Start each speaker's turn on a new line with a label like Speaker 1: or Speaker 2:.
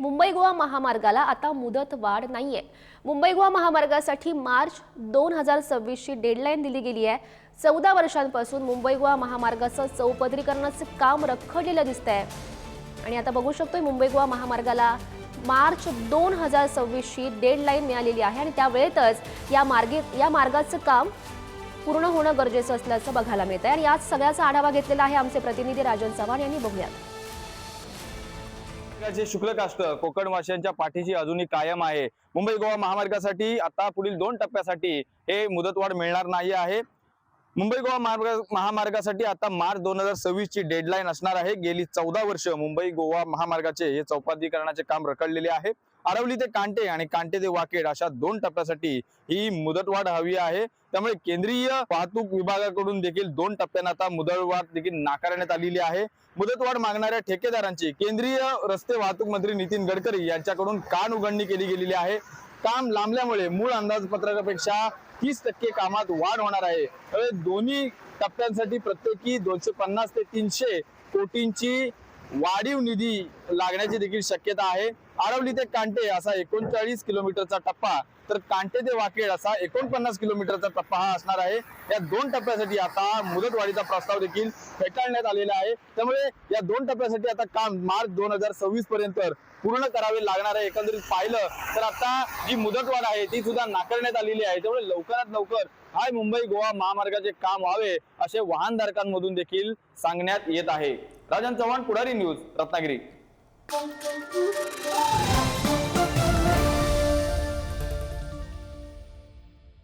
Speaker 1: मुंबई गोवा महामार्गाला आता मुदत वाढ नाहीये. मुंबई गोवा महामार्गासाठी मार्च दोन हजार सव्वीसची डेडलाईन दिली गेली आहे. चौदा वर्षांपासून मुंबई गोवा महामार्गाचं चौपदरीकरणाचं काम रखडलेलं आहे आणि आता बघू शकतोय मुंबई गोवा महामार्गाला मार्च दोन हजार सव्वीसची डेडलाईन मिळालेली आहे आणि त्या वेळेतच या मार्गे या मार्गाचं काम पूर्ण होणं गरजेचं असल्याचं बघायला मिळतं आहे आणि याच सगळ्याचा आढावा घेतलेला आहे आमचे प्रतिनिधी राजन चव्हाण यांनी. बघूयात.
Speaker 2: जे शुक्ल कास्ट कोकण वासियांच्या पाठीशी अजूनही कायम आहे. मुंबई गोवा महामार्गासाठी आता पुढील दोन टप्प्यासाठी हे मुदतवाढ मिळणार नाही आहे. मुंबई गोवा मार्ग महामार्गासाठी आता मार्च दोन हजार सव्वीस ची डेडलाईन असणार आहे. गेली चौदा वर्ष मुंबई गोवा महामार्गाचे हे चौपादीकरणाचे काम रखडलेले आहे. आरवली ते कांटे आणि कांटे ते वाकेड अशा दोन टप्प्यासाठी ही मुदतवाढ हवी आहे. त्यामुळे केंद्रीय वाहतूक विभागाकडून देखील दोन टप्प्यांना आता मुदतवाढ देखील नाकारण्यात आलेली आहे. मुदतवाढ मागणाऱ्या ठेकेदारांची केंद्रीय रस्ते वाहतूक मंत्री नितीन गडकरी यांच्याकडून कान उघडणी केली गेलेली आहे. काम लांबल्यामुळे मूळ अंदाजपत्रकापेक्षा तीस टक्के कामात वाढ होणार आहे. दोन्ही टप्प्यांसाठी प्रत्येकी दोनशे पन्नास ते तीनशे कोटींची वाढीव निधी लागण्याची देखील शक्यता आहे. आरवली ते कांटे असा एकोणचाळीस किलोमीटरचा टप्पा. तर कांटे ते वाकेड असा एकोणपन्नास किलोमीटरचा टप्पा हा असणार आहे. या दोन टप्प्यासाठी आता मुदतवाढीचा प्रस्ताव देखील फेटाळण्यात आलेला आहे. त्यामुळे या दोन टप्प्यासाठी आता काम मार्च दोन हजार सव्वीस पर्यंत पूर्ण करावे लागणार आहे. एकंदरीत पाहिलं तर आता जी मुदतवाढ आहे ती सुद्धा नाकारण्यात आलेली आहे. त्यामुळे लवकरात लवकर हाय मुंबई गोवा महामार्गाचे काम व्हावे असे वाहनधारकांमधून देखील सांगण्यात येत आहे. Rajan Chavan Pudhari news Ratnagiri. Thank you.